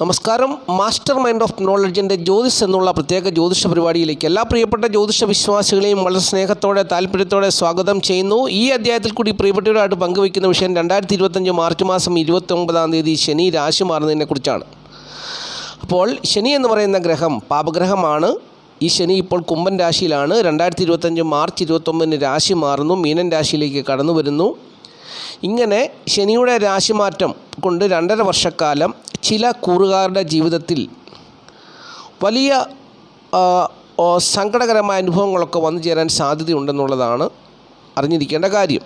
നമസ്കാരം. Master mind of നോളജിന്റെ ജ്യോതിഷ് എന്നുള്ള പ്രത്യേക ജ്യോതിഷ പരിപാടിയിലേക്ക് എല്ലാ പ്രിയപ്പെട്ട ജ്യോതിഷ വിശ്വാസികളെയും വളരെ സ്നേഹത്തോടെ താല്പര്യത്തോടെ സ്വാഗതം ചെയ്യുന്നു. ഈ അധ്യായത്തിൽ കൂടി പ്രിയപ്പെട്ടവരായിട്ട് പങ്കുവയ്ക്കുന്ന വിഷയം രണ്ടായിരത്തി ഇരുപത്തഞ്ച് മാർച്ച് മാസം ഇരുപത്തി ഒമ്പതാം തീയതി ശനി രാശി മാറുന്നതിനെക്കുറിച്ചാണ് അപ്പോൾ ശനി എന്ന് പറയുന്ന ഗ്രഹം പാപഗ്രഹമാണ്. ഈ ശനി ഇപ്പോൾ കുംഭൻ രാശിയിലാണ്. രണ്ടായിരത്തി ഇരുപത്തഞ്ച് മാർച്ച് ഇരുപത്തൊമ്പതിന് രാശി മാറുന്നു. മീനൻ രാശിയിലേക്ക് കടന്നു വരുന്നു. ഇങ്ങനെ ശനിയുടെ രാശിമാറ്റം കൊണ്ട് രണ്ടര വർഷക്കാലം ചില കൂറുകാരുടെ ജീവിതത്തിൽ വലിയ സങ്കടകരമായ അനുഭവങ്ങളൊക്കെ വന്നു ചേരാൻ സാധ്യതയുണ്ടെന്നുള്ളതാണ് അറിഞ്ഞിരിക്കേണ്ട കാര്യം.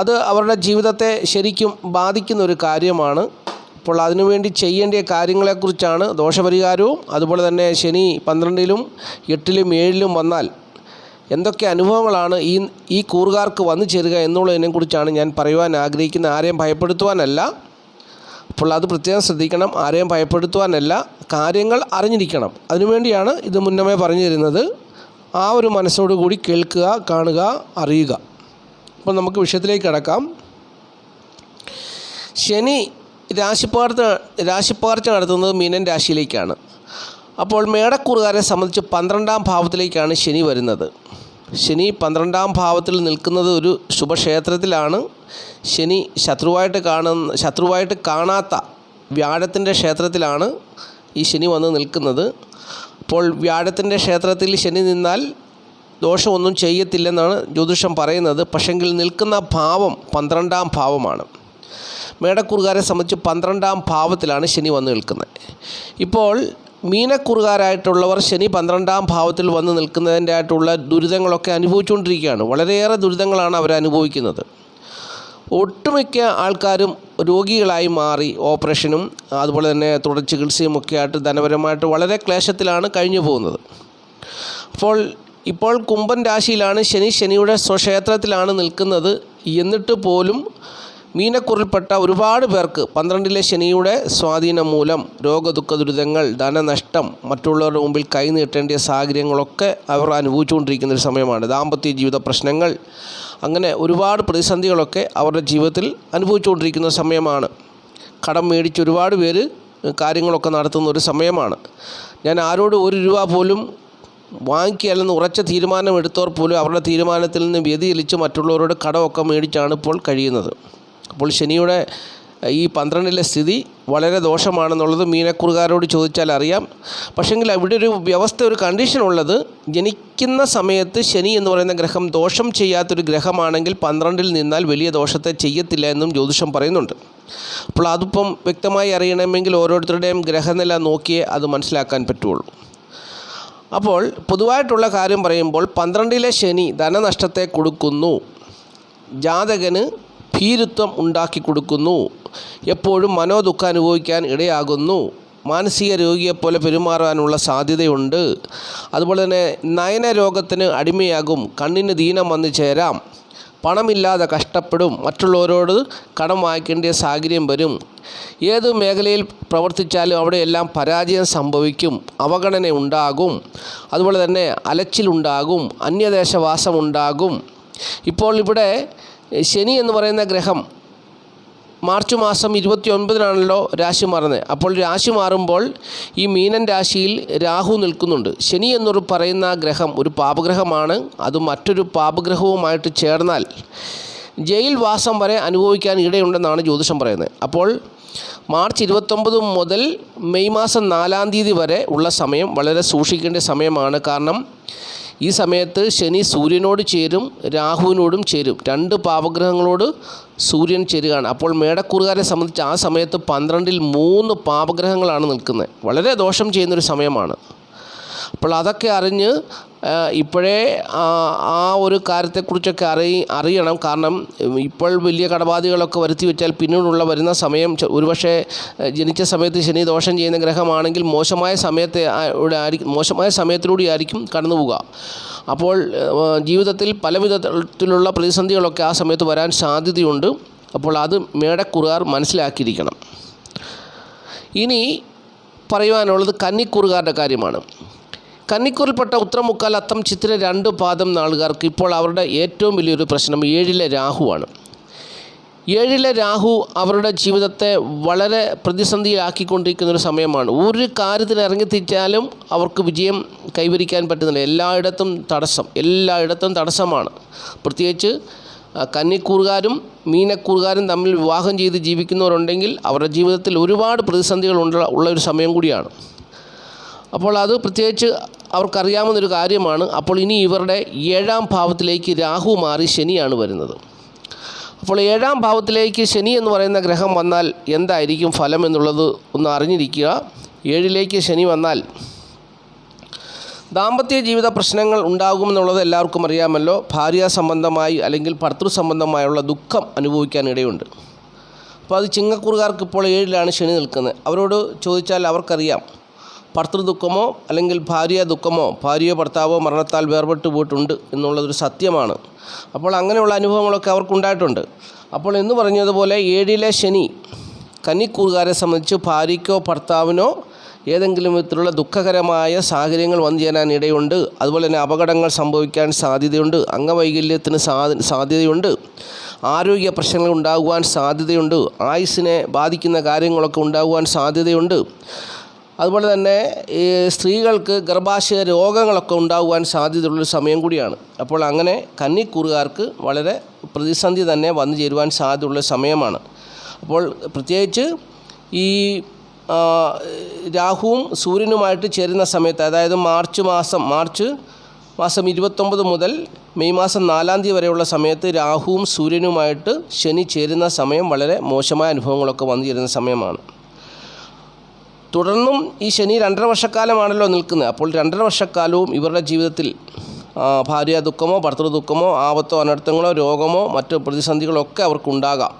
അത് അവരുടെ ജീവിതത്തെ ശരിക്കും ബാധിക്കുന്ന ഒരു കാര്യമാണ്. അപ്പോൾ അതിനുവേണ്ടി ചെയ്യേണ്ട കാര്യങ്ങളെക്കുറിച്ചാണ് ദോഷപരിഹാരവും. അതുപോലെ തന്നെ ശനി പന്ത്രണ്ടിലും എട്ടിലും ഏഴിലും വന്നാൽ എന്തൊക്കെ അനുഭവങ്ങളാണ് ഈ ഈ കൂറുകാർക്ക് വന്നു ചേരുക എന്നുള്ളതിനെക്കുറിച്ചാണ് ഞാൻ പറയുവാൻ ആഗ്രഹിക്കുന്നത്. ആരെയും ഭയപ്പെടുത്തുവാനല്ല. അപ്പോൾ അത് പ്രത്യേകം ശ്രദ്ധിക്കണം. ആരെയും ഭയപ്പെടുത്തുവാനല്ല. കാര്യങ്ങൾ അറിഞ്ഞിരിക്കണം. അതിനുവേണ്ടിയാണ് ഇത് മുന്നമേ പറഞ്ഞു തരുന്നത്. ആ ഒരു മനസ്സോടുകൂടി കേൾക്കുക കാണുക അറിയുക. അപ്പോൾ നമുക്ക് വിഷയത്തിലേക്ക് കിടക്കാം. ശനി രാശിപ്പാർത്ത രാശിപ്പാർച്ച നടത്തുന്നത് മീനൻ രാശിയിലേക്കാണ്. അപ്പോൾ മേടക്കൂറുകാരെ സംബന്ധിച്ച് പന്ത്രണ്ടാം ഭാവത്തിലേക്കാണ് ശനി വരുന്നത്. ശനി പന്ത്രണ്ടാം ഭാവത്തിൽ നിൽക്കുന്നത് ഒരു ശുഭക്ഷേത്രത്തിലാണ്. ശനി ശത്രുവായിട്ട് കാണുന്ന ശത്രുവായിട്ട് കാണാത്ത വ്യാഴത്തിന്റെ ക്ഷേത്രത്തിലാണ് ഈ ശനി വന്ന് നിൽക്കുന്നത്. അപ്പോൾ വ്യാഴത്തിന്റെ ക്ഷേത്രത്തിൽ ശനി നിന്നാൽ ദോഷമൊന്നും ചെയ്യത്തില്ലെന്നാണ് ജ്യോതിഷം പറയുന്നത്. പക്ഷെങ്കിൽ നിൽക്കുന്ന ഭാവം പന്ത്രണ്ടാം ഭാവമാണ്. മേടക്കുറുകാരെ സംബന്ധിച്ച് പന്ത്രണ്ടാം ഭാവത്തിലാണ് ശനി വന്ന് നിൽക്കുന്നത്. ഇപ്പോൾ മീനക്കുറുകാരായിട്ടുള്ളവർ ശനി പന്ത്രണ്ടാം ഭാവത്തിൽ വന്ന് നിൽക്കുന്നതിന്റെ ആയിട്ടുള്ള ദുരിതങ്ങളൊക്കെ അനുഭവിച്ചുകൊണ്ടിരിക്കുകയാണ്. വളരെയേറെ ദുരിതങ്ങളാണ് അവർ അനുഭവിക്കുന്നത്. ഒട്ടുമിക്ക ആൾക്കാരും രോഗികളായി മാറി ഓപ്പറേഷനും അതുപോലെ തന്നെ തുടർ ചികിത്സയും ഒക്കെ ആയിട്ട് ധനപരമായിട്ട് വളരെ ക്ലേശത്തിലാണ് കഴിഞ്ഞു പോകുന്നത്. അപ്പോൾ ഇപ്പോൾ കുംഭൻ രാശിയിലാണ് ശനി ശനിയുടെ സ്വക്ഷേത്രത്തിലാണ് നിൽക്കുന്നത്. എന്നിട്ട് പോലും മീനക്കുറിൽപ്പെട്ട ഒരുപാട് പേർക്ക് പന്ത്രണ്ടിലെ ശനിയുടെ സ്വാധീനം മൂലം രോഗദുഃഖ ദുരിതങ്ങൾ ധനനഷ്ടം മറ്റുള്ളവരുടെ മുമ്പിൽ കൈനീട്ടേണ്ട സാഹചര്യങ്ങളൊക്കെ അവർ അനുഭവിച്ചുകൊണ്ടിരിക്കുന്ന ഒരു സമയമാണ്. ദാമ്പത്യ ജീവിത പ്രശ്നങ്ങൾ അങ്ങനെ ഒരുപാട് പ്രതിസന്ധികളൊക്കെ അവരുടെ ജീവിതത്തിൽ അനുഭവിച്ചുകൊണ്ടിരിക്കുന്ന സമയമാണ്. കടം മേടിച്ച് ഒരുപാട് പേര് കാര്യങ്ങളൊക്കെ നടത്തുന്ന ഒരു സമയമാണ്. ഞാൻ ആരോട് ഒരു രൂപ പോലും വാങ്ങിക്കുകയല്ലെന്ന് ഉറച്ച തീരുമാനമെടുത്തവർ പോലും അവരുടെ തീരുമാനത്തിൽ നിന്ന് വ്യതിചലിച്ച് മറ്റുള്ളവരോട് കടമൊക്കെ മേടിച്ചാണ് ഇപ്പോൾ കഴിയുന്നത്. അപ്പോൾ ശനിയുടെ ഈ പന്ത്രണ്ടിലെ സ്ഥിതി വളരെ ദോഷമാണെന്നുള്ളത് മീനക്കുറുകാരോട് ചോദിച്ചാൽ അറിയാം. പക്ഷെങ്കിൽ അവിടെ ഒരു വ്യവസ്ഥ ഒരു കണ്ടീഷൻ ഉള്ളത് ജനിക്കുന്ന സമയത്ത് ശനി എന്ന് പറയുന്ന ഗ്രഹം ദോഷം ചെയ്യാത്തൊരു ഗ്രഹമാണെങ്കിൽ പന്ത്രണ്ടിൽ നിന്നാൽ വലിയ ദോഷത്തെ ചെയ്യത്തില്ല എന്നും ജ്യോതിഷം പറയുന്നുണ്ട്. അപ്പോൾ അതിപ്പം വ്യക്തമായി അറിയണമെങ്കിൽ ഓരോരുത്തരുടെയും ഗ്രഹനില നോക്കിയേ അത് മനസ്സിലാക്കാൻ പറ്റുള്ളൂ. അപ്പോൾ പൊതുവായിട്ടുള്ള കാര്യം പറയുമ്പോൾ പന്ത്രണ്ടിലെ ശനി ധനനഷ്ടത്തെ കൊടുക്കുന്നു. ജാതകന് ഭീരുത്വം ഉണ്ടാക്കി കൊടുക്കുന്നു. എപ്പോഴും മനോദുഃഖം അനുഭവിക്കാൻ ഇടയാകുന്നു. മാനസിക രോഗിയെപ്പോലെ പെരുമാറാനുള്ള സാധ്യതയുണ്ട്. അതുപോലെ തന്നെ നയനരോഗത്തിന് അടിമയാകും. കണ്ണിന് ദീനം വന്നു ചേരാം. പണമില്ലാതെ കഷ്ടപ്പെടും. മറ്റുള്ളവരോട് കടം വാങ്ങിക്കേണ്ട സാഹചര്യം വരും. ഏത് മേഖലയിൽ പ്രവർത്തിച്ചാലും അവിടെയെല്ലാം പരാജയം സംഭവിക്കും. അവഗണന ഉണ്ടാകും. അതുപോലെ തന്നെ അലച്ചിലുണ്ടാകും. അന്യദേശവാസമുണ്ടാകും. ഇപ്പോൾ ഇവിടെ ശനി എന്ന് പറയുന്ന ഗ്രഹം മാർച്ച് മാസം ഇരുപത്തി ഒൻപതിനാണല്ലോ രാശി മാറുന്നത്. അപ്പോൾ രാശി മാറുമ്പോൾ ഈ മീനൻ രാശിയിൽ രാഹു നിൽക്കുന്നുണ്ട്. ശനി എന്നൊരു പറയുന്ന ഗ്രഹം ഒരു പാപഗ്രഹമാണ്. അത് മറ്റൊരു പാപഗ്രഹവുമായിട്ട് ചേർന്നാൽ ജയിൽ വാസം വരെ അനുഭവിക്കാൻ ഇടയുണ്ടെന്നാണ് ജ്യോതിഷം പറയുന്നത്. അപ്പോൾ മാർച്ച് ഇരുപത്തൊമ്പത് മുതൽ മെയ് മാസം നാലാം തീയതി വരെ ഉള്ള സമയം വളരെ സൂക്ഷിക്കേണ്ട സമയമാണ്. കാരണം ഈ സമയത്ത് ശനി സൂര്യനോട് ചേരും രാഹുവിനോടും ചേരും. രണ്ട് പാപഗ്രഹങ്ങളോട് സൂര്യൻ ചേരുകയാണ്. അപ്പോൾ മേടക്കൂറുകാരെ സംബന്ധിച്ച് ആ സമയത്ത് പന്ത്രണ്ടിൽ മൂന്ന് പാപഗ്രഹങ്ങളാണ് നിൽക്കുന്നത്. വളരെ ദോഷം ചെയ്യുന്നൊരു സമയമാണ്. അപ്പോൾ അതൊക്കെ അറിഞ്ഞ് ഇപ്പോഴേ ആ, ഒരു കാര്യത്തെക്കുറിച്ചൊക്കെ അറി അറിയണം. കാരണം ഇപ്പോൾ വലിയ കടബാധികളൊക്കെ വരുത്തി വെച്ചാൽ പിന്നീടുള്ള വരുന്ന സമയം ഒരുപക്ഷെ ജനിച്ച സമയത്ത് ശനി ദോഷം ചെയ്യുന്ന ഗ്രഹമാണെങ്കിൽ മോശമായ സമയത്തെ ആയിരിക്കും മോശമായ സമയത്തിലൂടെ ആയിരിക്കും കടന്നു പോവുക. അപ്പോൾ ജീവിതത്തിൽ പല വിധത്തിലുള്ള പ്രതിസന്ധികളൊക്കെ ആ സമയത്ത് വരാൻ സാധ്യതയുണ്ട്. അപ്പോൾ അത് മേടക്കുറുകാർ മനസ്സിലാക്കിയിരിക്കണം. ഇനി പറയുവാനുള്ളത് കന്നിക്കുറുകാരുടെ കാര്യമാണ്. കന്നിക്കൂറിൽപ്പെട്ട ഉത്തരമുക്കാൽ അത്തം ചിത്തിര രണ്ട് പാദം നാളുകാർക്ക് ഇപ്പോൾ അവരുടെ ഏറ്റവും വലിയൊരു പ്രശ്നം ഏഴിലെ രാഹുവാണ്. ഏഴിലെ രാഹു അവരുടെ ജീവിതത്തെ വളരെ പ്രതിസന്ധിയിലാക്കിക്കൊണ്ടിരിക്കുന്ന ഒരു സമയമാണ്. ഒരു കാര്യത്തിൽ ഇറങ്ങിത്തിരിച്ചാലും അവർക്ക് വിജയം കൈവരിക്കാൻ പറ്റുന്നില്ല. എല്ലായിടത്തും തടസ്സം എല്ലായിടത്തും തടസ്സമാണ്. പ്രത്യേകിച്ച് കന്നിക്കൂറുകാരും മീനക്കൂറുകാരും തമ്മിൽ വിവാഹം ചെയ്ത് ജീവിക്കുന്നവരുണ്ടെങ്കിൽ അവരുടെ ജീവിതത്തിൽ ഒരുപാട് പ്രതിസന്ധികൾ ഉള്ള ഒരു സമയം കൂടിയാണ്. അപ്പോൾ അത് പ്രത്യേകിച്ച് അവർക്കറിയാവുന്നൊരു കാര്യമാണ്. അപ്പോൾ ഇനി ഇവരുടെ ഏഴാം ഭാവത്തിലേക്ക് രാഹു മാറി ശനിയാണ് വരുന്നത്. അപ്പോൾ ഏഴാം ഭാവത്തിലേക്ക് ശനി എന്ന് പറയുന്ന ഗ്രഹം വന്നാൽ എന്തായിരിക്കും ഫലം എന്നുള്ളത് ഒന്ന് അറിഞ്ഞിരിക്കുക. ഏഴിലേക്ക് ശനി വന്നാൽ ദാമ്പത്യ ജീവിത പ്രശ്നങ്ങൾ ഉണ്ടാകുമെന്നുള്ളത് എല്ലാവർക്കും അറിയാമല്ലോ. ഭാര്യ സംബന്ധമായി അല്ലെങ്കിൽ ഭർത്തൃ സംബന്ധമായുള്ള ദുഃഖം അനുഭവിക്കാൻ ഇടയുണ്ട്. അപ്പോൾ അത് ചിങ്ങക്കുറുകാർക്ക് ഇപ്പോൾ ഏഴിലാണ് ശനി നിൽക്കുന്നത്. അവരോട് ചോദിച്ചാൽ അവർക്കറിയാം. ഭർത്തൃ ദുഃഖമോ അല്ലെങ്കിൽ ഭാര്യ ദുഃഖമോ ഭാര്യയോ ഭർത്താവോ മരണത്താൽ വേർപെട്ട് പോയിട്ടുണ്ട് എന്നുള്ളതൊരു സത്യമാണ്. അപ്പോൾ അങ്ങനെയുള്ള അനുഭവങ്ങളൊക്കെ അവർക്കുണ്ടായിട്ടുണ്ട് അപ്പോൾ എന്ന് പറഞ്ഞതുപോലെ ഏഴിലെ ശനി കന്നിക്കൂറുകാരെ സംബന്ധിച്ച് ഭാര്യയ്ക്കോ ഭർത്താവിനോ ഏതെങ്കിലും വിധത്തിലുള്ള ദുഃഖകരമായ സാഹചര്യങ്ങൾ വന്നു ചേരാൻ ഇടയുണ്ട്. അതുപോലെ തന്നെ അപകടങ്ങൾ സംഭവിക്കാൻ സാധ്യതയുണ്ട്. അംഗവൈകല്യത്തിന് സാധ്യ സാധ്യതയുണ്ട്. ആരോഗ്യ പ്രശ്നങ്ങൾ ഉണ്ടാകുവാൻ സാധ്യതയുണ്ട്. ആയുസ്സിനെ ബാധിക്കുന്ന കാര്യങ്ങളൊക്കെ ഉണ്ടാകുവാൻ സാധ്യതയുണ്ട്. അതുപോലെ തന്നെ ഈ സ്ത്രീകൾക്ക് ഗർഭാശയ രോഗങ്ങളൊക്കെ ഉണ്ടാകുവാൻ സാധ്യതയുള്ളൊരു സമയം കൂടിയാണ്. അപ്പോൾ അങ്ങനെ കന്നിക്കൂറുകാർക്ക് വളരെ പ്രതിസന്ധി തന്നെ വന്നു ചേരുവാൻ സാധ്യതയുള്ള സമയമാണ്. അപ്പോൾ പ്രത്യേകിച്ച് ഈ രാഹുവും സൂര്യനുമായിട്ട് ചേരുന്ന സമയത്ത് അതായത് മാർച്ച് മാസം മാർച്ച് മാസം ഇരുപത്തൊമ്പത് മുതൽ മെയ് മാസം നാലാം തീയതി വരെയുള്ള സമയത്ത് രാഹുവും സൂര്യനുമായിട്ട് ശനി ചേരുന്ന സമയം വളരെ മോശമായ അനുഭവങ്ങളൊക്കെ വന്നു ചേരുന്ന സമയമാണ്. തുടർന്നും ഈ ശനി രണ്ടര വർഷക്കാലമാണല്ലോ നിൽക്കുന്നത്. അപ്പോൾ രണ്ടര വർഷക്കാലവും ഇവരുടെ ജീവിതത്തിൽ ഭാര്യ ദുഃഖമോ ഭർത്തൃ ദുഃഖമോ ആപത്തോ അനർത്ഥങ്ങളോ രോഗമോ മറ്റു പ്രതിസന്ധികളോ ഒക്കെ അവർക്കുണ്ടാകാം.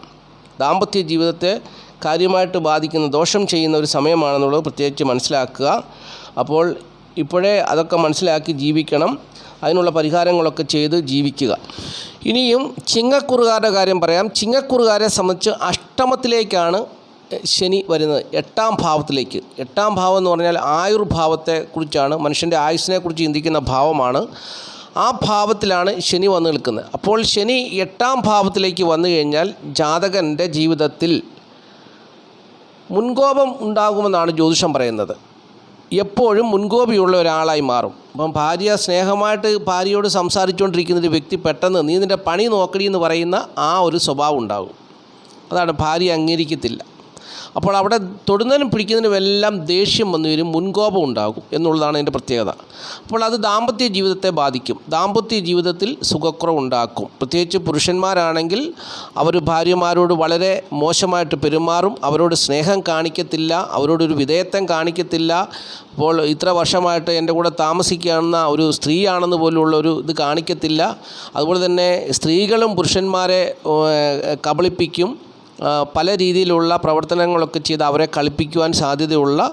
ദാമ്പത്യ ജീവിതത്തെ കാര്യമായിട്ട് ബാധിക്കുന്ന ദോഷം ചെയ്യുന്ന ഒരു സമയമാണെന്നുള്ളത് പ്രത്യേകിച്ച് മനസ്സിലാക്കുക. അപ്പോൾ ഇപ്പോഴേ അതൊക്കെ മനസ്സിലാക്കി ജീവിക്കണം. അതിനുള്ള പരിഹാരങ്ങളൊക്കെ ചെയ്ത് ജീവിക്കുക. ഇനിയും ചിങ്ങക്കുറുകാരുടെ കാര്യം പറയാം. ചിങ്ങക്കുറുകാരെ സംബന്ധിച്ച് അഷ്ടമത്തിലേക്കാണ് ശനി വരുന്നത് എട്ടാം ഭാവത്തിലേക്ക്. എട്ടാം ഭാവം എന്ന് പറഞ്ഞാൽ ആയുർഭാവത്തെ കുറിച്ചാണ് മനുഷ്യന്റെ ആയുസ്സിനെക്കുറിച്ച് ചിന്തിക്കുന്ന ഭാവമാണ്. ആ ഭാവത്തിലാണ് ശനി വന്നു നിൽക്കുന്നത്. അപ്പോൾ ശനി എട്ടാം ഭാവത്തിലേക്ക് വന്നു കഴിഞ്ഞാൽ ജാതകന്റെ ജീവിതത്തിൽ മുൻകോപം ഉണ്ടാകുമെന്നാണ് ജ്യോതിഷം പറയുന്നത്. എപ്പോഴും മുൻകോപിയുള്ള ഒരാളായി മാറും. അപ്പം ഭാര്യ സ്നേഹമായിട്ട് ഭാര്യയോട് സംസാരിച്ചുകൊണ്ടിരിക്കുന്ന ഒരു വ്യക്തി പെട്ടെന്ന് നീ നിന്റെ പണി നോക്കടി എന്ന് പറയുന്ന ആ ഒരു സ്വഭാവം ഉണ്ടാകും. അതാണ് ഭാര്യ അംഗീകരിക്കത്തില്ല. അപ്പോൾ അവിടെ തൊടുന്നതിനും പിടിക്കുന്നതിനും എല്ലാം ദേഷ്യം വന്നു വരും മുൻകോപം ഉണ്ടാകും എന്നുള്ളതാണ് അതിന്റെ പ്രത്യേകത. അപ്പോൾ അത് ദാമ്പത്യ ജീവിതത്തെ ബാധിക്കും. ദാമ്പത്യ ജീവിതത്തിൽ സുഖക്കുറവുണ്ടാക്കും പ്രത്യേകിച്ച് പുരുഷന്മാരാണെങ്കിൽ അവർ ഭാര്യമാരോട് വളരെ മോശമായിട്ട് പെരുമാറും. അവരോട് സ്നേഹം കാണിക്കത്തില്ല. അവരോടൊരു വിധേയത്വം കാണിക്കത്തില്ല. അപ്പോൾ ഇത്ര വർഷമായിട്ട് എന്റെ കൂടെ താമസിക്കാവുന്ന ഒരു സ്ത്രീയാണെന്ന് പോലുള്ള ഒരു ഇത് കാണിക്കത്തില്ല. അതുപോലെ തന്നെ സ്ത്രീകളും പുരുഷന്മാരെ കബളിപ്പിക്കും. പല രീതിയിലുള്ള പ്രവർത്തനങ്ങളൊക്കെ ചെയ്ത് അവരെ കളിപ്പിക്കുവാൻ സാധ്യതയുള്ള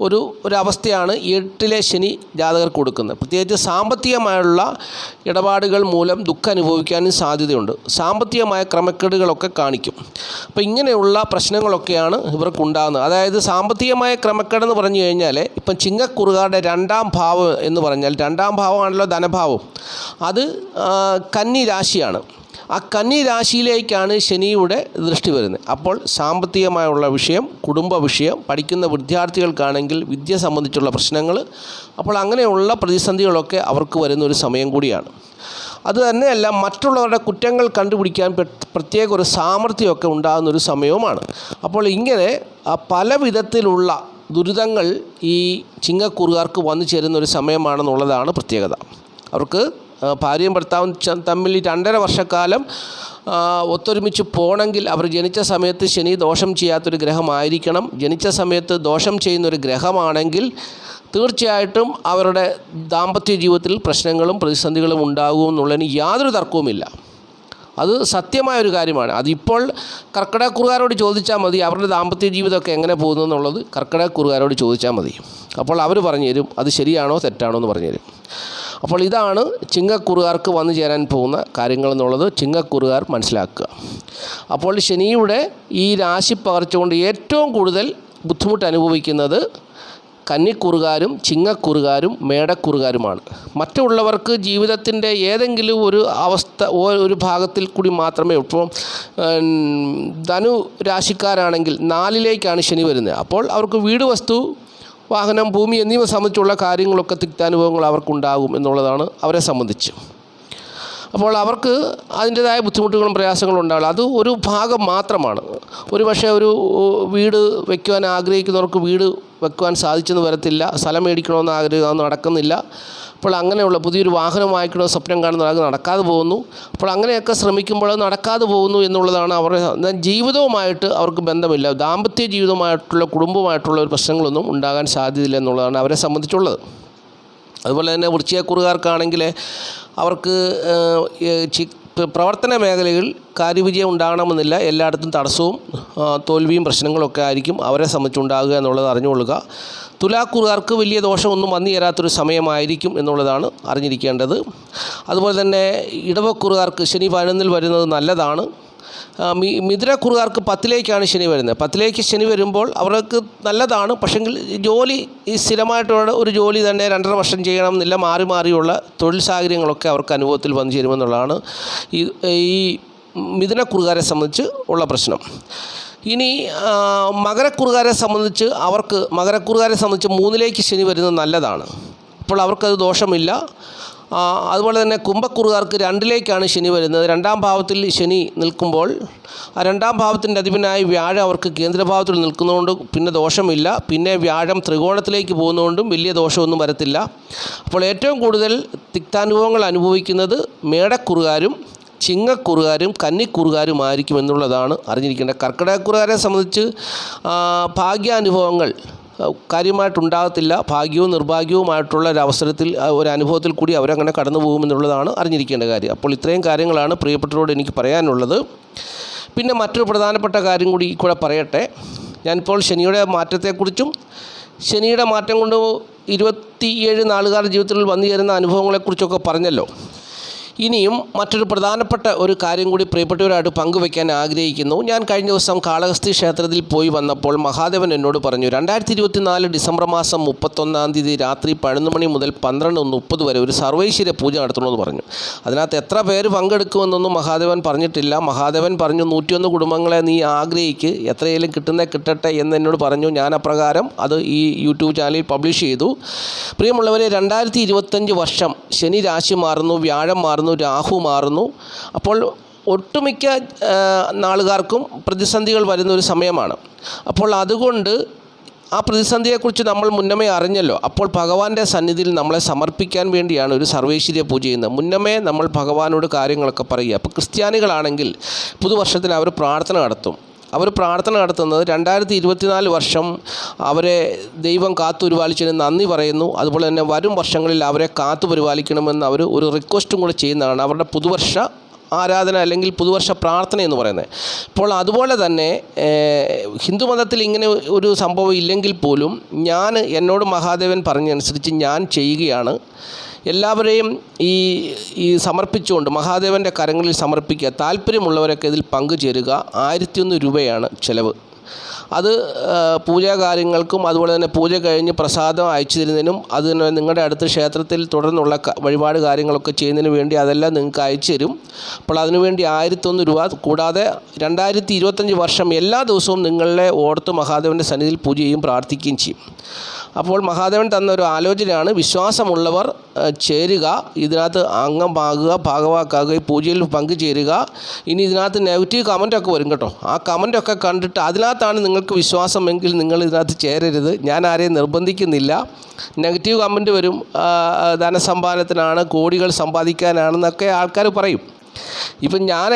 ഒരു ഒരവസ്ഥയാണ് എട്ടിലെ ശനി ജാതകർക്ക് കൊടുക്കുന്നത്. പ്രത്യേകിച്ച് സാമ്പത്തികമായുള്ള ഇടപാടുകൾ മൂലം ദുഃഖം അനുഭവിക്കാനും സാധ്യതയുണ്ട്. സാമ്പത്തികമായ ക്രമക്കേടുകളൊക്കെ കാണിക്കും. അപ്പോൾ ഇങ്ങനെയുള്ള പ്രശ്നങ്ങളൊക്കെയാണ് ഇവർക്കുണ്ടാകുന്നത് അതായത് സാമ്പത്തികമായ ക്രമക്കേടെന്ന് പറഞ്ഞു കഴിഞ്ഞാൽ ഇപ്പം ചിങ്ങക്കുറുകാരുടെ രണ്ടാം ഭാവം എന്ന് പറഞ്ഞാൽ രണ്ടാം ഭാവമാണല്ലോ ധനഭാവം. അത് കന്നി രാശിയാണ്. ആ കന്നി രാശിയിലേക്കാണ് ശനിയുടെ ദൃഷ്ടി വരുന്നത്. അപ്പോൾ സാമ്പത്തികമായുള്ള വിഷയം കുടുംബ വിഷയം പഠിക്കുന്ന വിദ്യാർത്ഥികൾക്കാണെങ്കിൽ വിദ്യ സംബന്ധിച്ചുള്ള പ്രശ്നങ്ങൾ അപ്പോൾ അങ്ങനെയുള്ള പ്രതിസന്ധികളൊക്കെ അവർക്ക് വരുന്ന ഒരു സമയം കൂടിയാണ്. അത് തന്നെയല്ല മറ്റുള്ളവരുടെ കുറ്റങ്ങൾ കണ്ടുപിടിക്കാൻ പ്രത്യേക ഒരു സാമർഥ്യമൊക്കെ ഉണ്ടാകുന്ന ഒരു സമയവുമാണ്. അപ്പോൾ ഇങ്ങനെ പല വിധത്തിലുള്ള ദുരിതങ്ങൾ ഈ ചിങ്ങക്കുറുകാർക്ക് വന്നു ചേരുന്ന ഒരു സമയമാണെന്നുള്ളതാണ് പ്രത്യേകത. അവർക്ക് ഭാര്യയും ഭർത്താവും തമ്മിൽ രണ്ടര വർഷക്കാലം ഒത്തൊരുമിച്ച് പോകണമെങ്കിൽ അവർ ജനിച്ച സമയത്ത് ശനി ദോഷം ചെയ്യാത്തൊരു ഗ്രഹമായിരിക്കണം. ജനിച്ച സമയത്ത് ദോഷം ചെയ്യുന്നൊരു ഗ്രഹമാണെങ്കിൽ തീർച്ചയായിട്ടും അവരുടെ ദാമ്പത്യ ജീവിതത്തിൽ പ്രശ്നങ്ങളും പ്രതിസന്ധികളും ഉണ്ടാകും എന്നുള്ളതിന് യാതൊരു തർക്കവുമില്ല. അത് സത്യമായ ഒരു കാര്യമാണ്. അതിപ്പോൾ കർക്കിടകക്കുറുകാരോട് ചോദിച്ചാൽ മതി അവരുടെ ദാമ്പത്യ ജീവിതമൊക്കെ എങ്ങനെ പോകുന്നു എന്നുള്ളത് കർക്കിടകക്കുറുകാരോട് ചോദിച്ചാൽ മതി. അപ്പോൾ അവർ പറഞ്ഞു തരും അത് ശരിയാണോ തെറ്റാണോ എന്ന് പറഞ്ഞു തരും അപ്പോൾ ഇതാണ് ചിങ്ങക്കുറുകാർക്ക് വന്നു ചേരാൻ പോകുന്ന കാര്യങ്ങൾ എന്നുള്ളത് ചിങ്ങക്കുറുകാർ മനസ്സിലാക്കുക. അപ്പോൾ ശനിയുടെ ഈ രാശി പകർച്ച കൊണ്ട് ഏറ്റവും കൂടുതൽ ബുദ്ധിമുട്ട് അനുഭവിക്കുന്നത് കന്നിക്കുറുകാരും ചിങ്ങക്കുറുകാരും മേടക്കുറുകാരുമാണ്. മറ്റുള്ളവർക്ക് ജീവിതത്തിന്റെ ഏതെങ്കിലും ഒരു അവസ്ഥ ഒരു ഭാഗത്തിൽ കൂടി മാത്രമേ ഇപ്പോൾ ധനു രാശിക്കാരാണെങ്കിൽ നാലിലേക്കാണ് ശനി വരുന്നത്. അപ്പോൾ അവർക്ക് വീട് വസ്തു വാഹനം ഭൂമി എന്നിവ സംബന്ധിച്ചുള്ള കാര്യങ്ങളൊക്കെ തിക്താനുഭവങ്ങൾ അവർക്കുണ്ടാകും എന്നുള്ളതാണ് അവരെ സംബന്ധിച്ച്. അപ്പോൾ അവർക്ക് അതിന്റെതായ ബുദ്ധിമുട്ടുകളും പ്രയാസങ്ങളും ഉണ്ടാവില്ല. അത് ഒരു ഭാഗം മാത്രമാണ്. ഒരു പക്ഷേ ഒരു വീട് വയ്ക്കുവാൻ ആഗ്രഹിക്കുന്നവർക്ക് വീട് വെക്കുവാൻ സാധിച്ചെന്ന് വരത്തില്ല. സ്ഥലം മേടിക്കണമെന്ന് ആഗ്രഹം അത് നടക്കുന്നില്ല. അപ്പോൾ അങ്ങനെയുള്ള പുതിയൊരു വാഹനം വാങ്ങിക്കണമെന്ന് സ്വപ്നം കാണുന്ന അത് നടക്കാതെ പോകുന്നു. അപ്പോൾ അങ്ങനെയൊക്കെ ശ്രമിക്കുമ്പോൾ അത് നടക്കാതെ പോകുന്നു എന്നുള്ളതാണ് അവരുടെ ജീവിതവുമായിട്ട് അവർക്ക് ബന്ധമില്ല. ദാമ്പത്യ ജീവിതവുമായിട്ടുള്ള കുടുംബമായിട്ടുള്ള ഒരു പ്രശ്നങ്ങളൊന്നും ഉണ്ടാകാൻ സാധ്യതയില്ല എന്നുള്ളതാണ് അവരെ സംബന്ധിച്ചുള്ളത്. അതുപോലെ തന്നെ വൃശ്ചികക്കുറുകാർക്കാണെങ്കിൽ അവർക്ക് പ്രവർത്തന മേഖലയിൽ കാര്യവിജയം ഉണ്ടാകണമെന്നില്ല. എല്ലായിടത്തും തടസ്സവും തോൽവിയും പ്രശ്നങ്ങളൊക്കെ ആയിരിക്കും അവരെ സംബന്ധിച്ചുണ്ടാകുക എന്നുള്ളത് അറിഞ്ഞുകൊള്ളുക. തുലാക്കൂറുകാർക്ക് വലിയ ദോഷമൊന്നും വന്നു ചേരാത്തൊരു സമയമായിരിക്കും എന്നുള്ളതാണ് അറിഞ്ഞിരിക്കേണ്ടത്. അതുപോലെ തന്നെ ഇടവക്കൂറുകാർക്ക് ശനി പതിനൊന്നിൽ വരുന്നത് നല്ലതാണ്. മിഥുനക്കുറുകാർക്ക് പത്തിലേക്കാണ് ശനി വരുന്നത്. പത്തിലേക്ക് ശനി വരുമ്പോൾ അവർക്ക് നല്ലതാണ്. പക്ഷെങ്കിൽ ജോലി ഈ സ്ഥിരമായിട്ടുള്ള ഒരു ജോലി തന്നെ രണ്ടര വർഷം ചെയ്യണം എന്നില്ല മാറി മാറിയുള്ള തൊഴിൽ സാഹചര്യങ്ങളൊക്കെ അവർക്ക് അനുഭവത്തിൽ വന്നു ചേരുമെന്നുള്ളതാണ് ഈ ഈ മിഥുനക്കുറുകാരെ സംബന്ധിച്ച് ഉള്ള പ്രശ്നം. ഇനി മകരക്കുറുകാരെ സംബന്ധിച്ച് അവർക്ക് മകരക്കുറുകാരെ സംബന്ധിച്ച് മൂന്നിലേക്ക് ശനി വരുന്നത് നല്ലതാണ്. അപ്പോൾ അവർക്കത് ദോഷമില്ല. അതുപോലെ തന്നെ കുംഭക്കുറുകാർക്ക് രണ്ടിലേക്കാണ് ശനി വരുന്നത്. രണ്ടാം ഭാവത്തിൽ ശനി നിൽക്കുമ്പോൾ ആ രണ്ടാം ഭാവത്തിന്റെ അധിപനായി വ്യാഴം അവർക്ക് കേന്ദ്രഭാവത്തിൽ നിൽക്കുന്നതുകൊണ്ട് പിന്നെ ദോഷമില്ല. പിന്നെ വ്യാഴം ത്രികോണത്തിലേക്ക് പോകുന്നതുകൊണ്ടും വലിയ ദോഷമൊന്നും വരത്തില്ല. അപ്പോൾ ഏറ്റവും കൂടുതൽ തിക്താനുഭവങ്ങൾ അനുഭവിക്കുന്നത് മേടക്കുറുകാരും ചിങ്ങക്കുറുകാരും കന്നിക്കുറുകാരുമായിരിക്കും എന്നുള്ളതാണ് അറിഞ്ഞിരിക്കേണ്ടത്. കർക്കിടകക്കുറുകാരെ സംബന്ധിച്ച് ഭാഗ്യാനുഭവങ്ങൾ കാര്യമായിട്ടുണ്ടാകത്തില്ല. ഭാഗ്യവും നിർഭാഗ്യവുമായിട്ടുള്ള ഒരു അവസരത്തിൽ ഒരു അനുഭവത്തിൽ കൂടി അവരങ്ങനെ കടന്നു പോകുമെന്നുള്ളതാണ് അറിഞ്ഞിരിക്കേണ്ട കാര്യം. അപ്പോൾ ഇത്രയും കാര്യങ്ങളാണ് പ്രിയപ്പെട്ടവരോട് എനിക്ക് പറയാനുള്ളത്. പിന്നെ മറ്റൊരു പ്രധാനപ്പെട്ട കാര്യം കൂടി കൂടെ പറയട്ടെ. ഞാനിപ്പോൾ ശനിയുടെ മാറ്റത്തെക്കുറിച്ചും ശനിയുടെ മാറ്റം കൊണ്ട് ഇരുപത്തിയേഴ് നാളുകാരുടെ ജീവിതത്തിൽ വന്നു ചേരുന്ന അനുഭവങ്ങളെക്കുറിച്ചൊക്കെ പറഞ്ഞല്ലോ. ഇനിയും മറ്റൊരു പ്രധാനപ്പെട്ട ഒരു കാര്യം കൂടി പ്രിയപ്പെട്ടവരായിട്ട് പങ്കുവയ്ക്കാൻ ആഗ്രഹിക്കുന്നു. ഞാൻ കഴിഞ്ഞ ദിവസം കാളഹസ്തി ക്ഷേത്രത്തിൽ പോയി വന്നപ്പോൾ മഹാദേവൻ എന്നോട് പറഞ്ഞു രണ്ടായിരത്തി ഇരുപത്തി നാല് ഡിസംബർ മാസം മുപ്പത്തൊന്നാം തീയതി രാത്രി പതിനൊന്ന് മണി മുതൽ പന്ത്രണ്ട് മുപ്പത് വരെ ഒരു സർവൈശ്വര്യ പൂജ നടത്തണമെന്ന് പറഞ്ഞു. അതിനകത്ത് എത്ര പേര് പങ്കെടുക്കുമെന്നൊന്നും മഹാദേവൻ പറഞ്ഞിട്ടില്ല. മഹാദേവൻ പറഞ്ഞു നൂറ്റിയൊന്ന് കുടുംബങ്ങളെ നീ ആഗ്രഹിക്ക്. എത്രയെങ്കിലും കിട്ടുന്ന കിട്ടട്ടെ എന്ന് എന്നോട് പറഞ്ഞു. ഞാൻ അപ്രകാരം അത് ഈ യൂട്യൂബ് ചാനലിൽ പബ്ലിഷ് ചെയ്തു. പ്രിയമുള്ളവരെ രണ്ടായിരത്തി ഇരുപത്തഞ്ച് വർഷം ശനി രാശി മാറുന്നു വ്യാഴം മാറുന്നു രാഹു മാറുന്നു. അപ്പോൾ ഒട്ടുമിക്ക നാളുകാർക്കും പ്രതിസന്ധികൾ വരുന്ന ഒരു സമയമാണ്. അപ്പോൾ അതുകൊണ്ട് ആ പ്രതിസന്ധിയെക്കുറിച്ച് നമ്മൾ മുന്നമേ അറിഞ്ഞല്ലോ. അപ്പോൾ ഭഗവാന്റെ സന്നിധിയിൽ നമ്മളെ സമർപ്പിക്കാൻ വേണ്ടിയാണ് ഒരു സർവേശ്വര്യ പൂജ ചെയ്യുന്നത്. മുന്നമേ നമ്മൾ ഭഗവാനോട് കാര്യങ്ങളൊക്കെ പറയുക. അപ്പോൾ ക്രിസ്ത്യാനികളാണെങ്കിൽ പുതുവർഷത്തിന് അവർ പ്രാർത്ഥന നടത്തും. അവർ പ്രാർത്ഥന നടത്തുന്നത് രണ്ടായിരത്തി ഇരുപത്തിനാല് വർഷം അവരെ ദൈവം കാത്തു പരിപാലിച്ചതിന് നന്ദി പറയുന്നു. അതുപോലെ തന്നെ വരും വർഷങ്ങളിൽ അവരെ കാത്തു പരിപാലിക്കണമെന്ന് അവർ ഒരു റിക്വസ്റ്റും കൂടെ ചെയ്യുന്നതാണ്. അവരുടെ പുതുവർഷ ആരാധന അല്ലെങ്കിൽ പുതുവർഷ പ്രാർത്ഥന എന്ന് പറയുന്നത്. ഇപ്പോൾ അതുപോലെ തന്നെ ഹിന്ദു ഹിന്ദുമതത്തിൽ ഇങ്ങനെ ഒരു സംഭവം ഇല്ലെങ്കിൽ പോലും ഞാൻ എന്നോട് മഹാദേവൻ പറഞ്ഞനുസരിച്ച് ഞാൻ ചെയ്യുകയാണ്. എല്ലാവരെയും ഈ ഈ സമർപ്പിച്ചുകൊണ്ട് മഹാദേവന്റെ കരങ്ങളിൽ സമർപ്പിക്കുക. താല്പര്യമുള്ളവരൊക്കെ ഇതിൽ പങ്കുചേരുക. ആയിരത്തിയൊന്ന് രൂപയാണ് ചിലവ്. അത് പൂജാ പൂജാകാര്യങ്ങൾക്കും അതുപോലെ തന്നെ പൂജ കഴിഞ്ഞ് പ്രസാദം അയച്ചു തരുന്നതിനും അത് നിങ്ങളുടെ അടുത്ത ക്ഷേത്രത്തിൽ തുടർന്നുള്ള വഴിപാട് കാര്യങ്ങളൊക്കെ ചെയ്യുന്നതിന് വേണ്ടി അതെല്ലാം നിങ്ങൾക്ക് അയച്ചു തരും. അപ്പോൾ അതിനുവേണ്ടി ആയിരത്തൊന്ന് രൂപ കൂടാതെ രണ്ടായിരത്തി ഇരുപത്തഞ്ച് വർഷം എല്ലാ ദിവസവും നിങ്ങളെ ഓർത്ത് മഹാദേവന്റെ സന്നിധിയിൽ പൂജ ചെയ്യും പ്രാർത്ഥിക്കുകയും ചെയ്യും. അപ്പോൾ മഹാദേവൻ തന്ന ഒരു ആലോചനയാണ് വിശ്വാസമുള്ളവർ ചേരുക ഇതിനകത്ത് അംഗമാകുക ഭാഗവാക്കാകുക ഈ പൂജയിൽ പങ്കുചേരുക. ഇനി ഇതിനകത്ത് നെഗറ്റീവ് കമന്റൊക്കെ വരും കേട്ടോ. ആ കമന്റൊക്കെ കണ്ടിട്ട് അതിനകത്താണ് നിങ്ങൾക്ക് വിശ്വാസമെങ്കിൽ നിങ്ങൾ ഇതിനകത്ത് ചേരരുത്. ഞാൻ ആരെയും നിർബന്ധിക്കുന്നില്ല. നെഗറ്റീവ് കമന്റ് വരും. ധനസമ്പാദനത്തിനാണ് കോടികൾ സമ്പാദിക്കാനാണെന്നൊക്കെ ആൾക്കാർ പറയും. ഇപ്പം ഞാൻ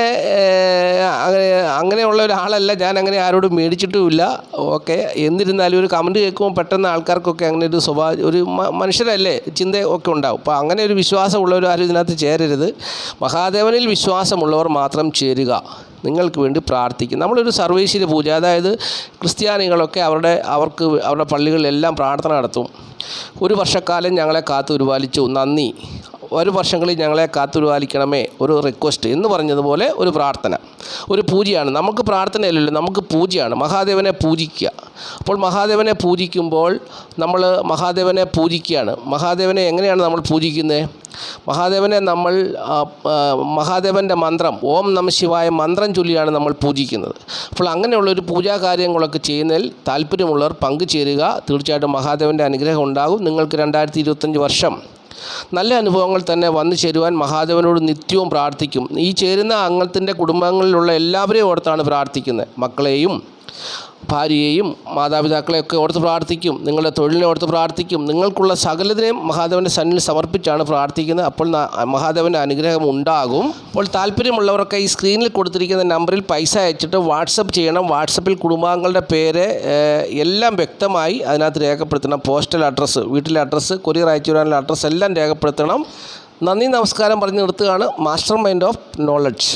അങ്ങനെ അങ്ങനെയുള്ള ഒരാളല്ല. ഞാൻ അങ്ങനെ ആരോടും മേടിച്ചിട്ടുമില്ല. ഓക്കെ. എന്നിരുന്നാലും ഒരു കമന്റ് കേൾക്കുമ്പോൾ പെട്ടെന്ന് ആൾക്കാർക്കൊക്കെ അങ്ങനെ ഒരു സ്വഭാവ ഒരു മനുഷ്യരല്ലേ ചിന്ത ഒക്കെ ഉണ്ടാവും. അപ്പോൾ അങ്ങനെ ഒരു വിശ്വാസമുള്ളവരും ആരും ഇതിനകത്ത് ചേരരുത്. മഹാദേവനിൽ വിശ്വാസമുള്ളവർ മാത്രം ചേരുക. നിങ്ങൾക്ക് വേണ്ടി പ്രാർത്ഥിക്കും. നമ്മളൊരു സർവേശ്വര പൂജ അതായത് ക്രിസ്ത്യാനികളൊക്കെ അവരുടെ അവർക്ക് അവരുടെ പള്ളികളിലെല്ലാം പ്രാർത്ഥന നടത്തും. ഒരു വർഷക്കാലം ഞങ്ങളെ കാത്തു പരിപാലിച്ചു നന്ദി. ഒരു വർഷങ്ങളിൽ ഞങ്ങളെ കാത്തുപാലിക്കണമേ ഒരു റിക്വസ്റ്റ് എന്ന് പറഞ്ഞതുപോലെ ഒരു പ്രാർത്ഥന. ഒരു പൂജയാണ്. നമുക്ക് പ്രാർത്ഥനയല്ലല്ലോ നമുക്ക് പൂജയാണ്. മഹാദേവനെ പൂജിക്കുക. അപ്പോൾ മഹാദേവനെ പൂജിക്കുമ്പോൾ നമ്മൾ മഹാദേവനെ പൂജിക്കുകയാണ്. മഹാദേവനെ എങ്ങനെയാണ് നമ്മൾ പൂജിക്കുന്നത് മഹാദേവനെ നമ്മൾ മഹാദേവന്റെ മന്ത്രം ഓം നമ ശിവായ മന്ത്രം ചൊല്ലിയാണ് നമ്മൾ പൂജിക്കുന്നത്. അപ്പോൾ അങ്ങനെയുള്ളൊരു പൂജാ കാര്യങ്ങളൊക്കെ ചെയ്യുന്നതിൽ താല്പര്യമുള്ളവർ പങ്കുചേരുക. തീർച്ചയായിട്ടും മഹാദേവന്റെ അനുഗ്രഹം ഉണ്ടാകും. നിങ്ങൾക്ക് രണ്ടായിരത്തി വർഷം നല്ല അനുഭവങ്ങൾ തന്നെ വന്നു ചേരുവാൻ മഹാദേവനോട് നിത്യവും പ്രാർത്ഥിക്കും. ഈ ചേരുന്ന അംഗത്തിന്റെ കുടുംബങ്ങളിലുള്ള എല്ലാവരെയും ഓർത്താണ് പ്രാർത്ഥിക്കുന്നത്. മക്കളെയും ഭാര്യയെയും മാതാപിതാക്കളെയൊക്കെ ഓർത്ത് പ്രാർത്ഥിക്കും. നിങ്ങളുടെ തൊഴിലിനെ ഓർത്ത് പ്രാർത്ഥിക്കും. നിങ്ങൾക്കുള്ള സകലതിനെയും മഹാദേവന്റെ സന്നിൽ സമർപ്പിച്ചാണ് പ്രാർത്ഥിക്കുന്നത്. അപ്പോൾ മഹാദേവന്റെ അനുഗ്രഹം ഉണ്ടാകും. അപ്പോൾ താല്പര്യമുള്ളവരൊക്കെ ഈ സ്ക്രീനിൽ കൊടുത്തിരിക്കുന്ന നമ്പറിൽ പൈസ അയച്ചിട്ട് വാട്സപ്പ് ചെയ്യണം. വാട്സപ്പിൽ കുടുംബാംഗങ്ങളുടെ പേര് എല്ലാം വ്യക്തമായി അതിനകത്ത് രേഖപ്പെടുത്തണം. പോസ്റ്റൽ അഡ്രസ്സ് വീട്ടിലെ അഡ്രസ്സ് കൊറിയർ അയച്ചു വരാനുള്ള അഡ്രസ്സ് എല്ലാം രേഖപ്പെടുത്തണം. നന്ദി നമസ്കാരം പറഞ്ഞു നിർത്തുകയാണ്. Master mind of knowledge